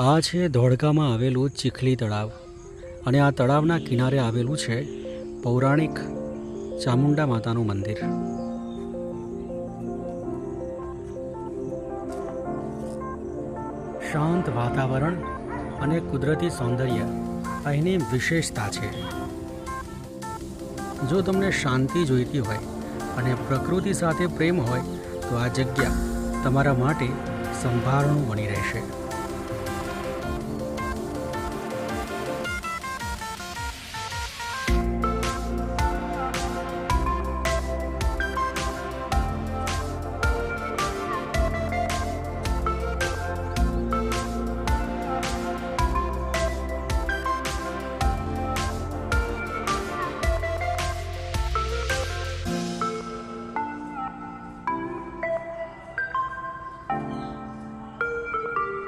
આ છે ધોળકામાં આવેલું ચીખલી તળાવ અને આ તળાવના કિનારે આવેલું છે પૌરાણિક ચામુંડા માતાનું મંદિર. શાંત વાતાવરણ અને કુદરતી સૌંદર્ય અહીંની વિશેષતા છે. જો તમને શાંતિ જોઈતી હોય અને પ્રકૃતિ સાથે પ્રેમ હોય તો આ જગ્યા તમારા માટે સંભાળણું બની રહેશે.